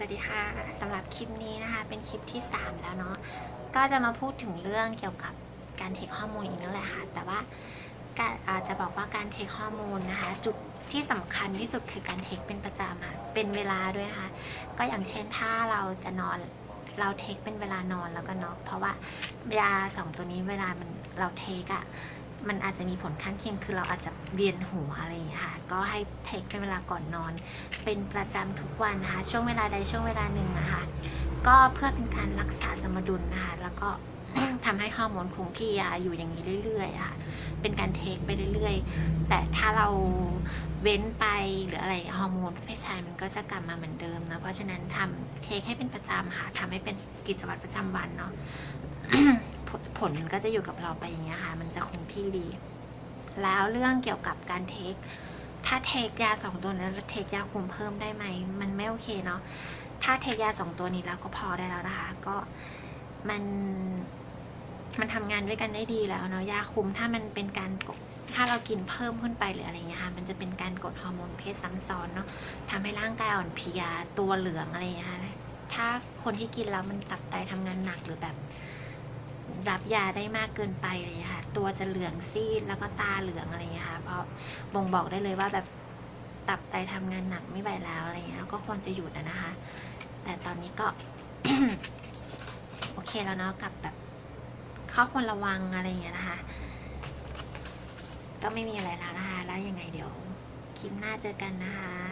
สวัสดีค่ะสำหรับคลิปนี้นะคะ เป็นคลิปที่ 3 แล้วเนาะก็จะมาพูดถึงเรื่องเกี่ยวกับการเทคฮอร์โมนอีกนั่นแหละค่ะ แต่ว่าการอาจะบอกว่าการเทคฮอร์โมนนะคะ จุดที่สำคัญที่สุดคือการเทคเป็นประจำค่ะเป็นเวลาด้วยนะคะ ก็อย่างเช่นถ้าเราจะนอนเราเทคเป็นเวลานอนแล้วก็เนาะเพราะว่ายาสองตัวนี้เวลามันเราเทคอะ มันอาจจะมีผลข้างเคียงคือเราอาจจะเวียนหัวอะไรอย่างเงี้ยค่ะ ก็ให้เทคเป็นเวลาก่อนนอน เป็นประจำทุกวันนะคะ ช่วงเวลาใดช่วงเวลาหนึ่งนะคะ ก็เพื่อเป็นการรักษาสมดุลนะคะ แล้วก็ทำให้ฮอร์โมนคงที่อะอยู่อย่างนี้เรื่อยๆะค่ะ เป็นการเทคไปเรื่อยๆ แต่ถ้าเราเว้นไปหรืออะไรฮอร์โมนเพศชายมันก็จะกลับมาเหมือนเดิมนะเพราะฉะนั้นทำเทคให้เป็นประจำค่ะทำให้เป็นกิจวัตรประจำวันเนาะ ผลมันก็จะอยู่กับเราไปอย่างเงี้ยค่ะ มันจะคงที่ดี แล้วเรื่องเกี่ยวกับการเทค ถ้าเทคยาสองตัวนั้นเทคยาคุมเพิ่มได้ไหม มันไม่โอเคเนาะ ถ้าเทคยาสองตัวนี้แล้วก็พอได้แล้วนะคะ ก็มันมันทำงานด้วยกันได้ดีแล้วเนาะยาคุมถ้ามันเป็นการกดถ้าเรากินเพิ่มขึ้นไปหรืออะไรเงี้ยค่ะมันจะเป็นการกดฮอร์โมนเพศซ้ำซ้อนเนาะทำให้ร่างกายอ่อนเพลียตัวเหลืองอะไรเงี้ยค่ะถ้าคนที่กินแล้วมันตับไตทำงานหนักหรือแบบ รับยาได้มากเกินไปเลยค่ะ ตัวจะเหลืองซีดแล้วก็ตาเหลืองอะไรอย่างเงี้ยค่ะ เพราะบ่งบอกได้เลยว่าแบบตับไตทำงานหนักไม่ไหวแล้วอะไรเงี้ยก็ควรจะหยุดอะนะคะ แต่ตอนนี้ก็ โอเคแล้วเนาะกับแบบข้อควรระวังอะไรอย่างเงี้ยนะคะ ก็ไม่มีอะไรแล้วนะคะ แล้วยังไงเดี๋ยวคลิปหน้าเจอกันนะคะ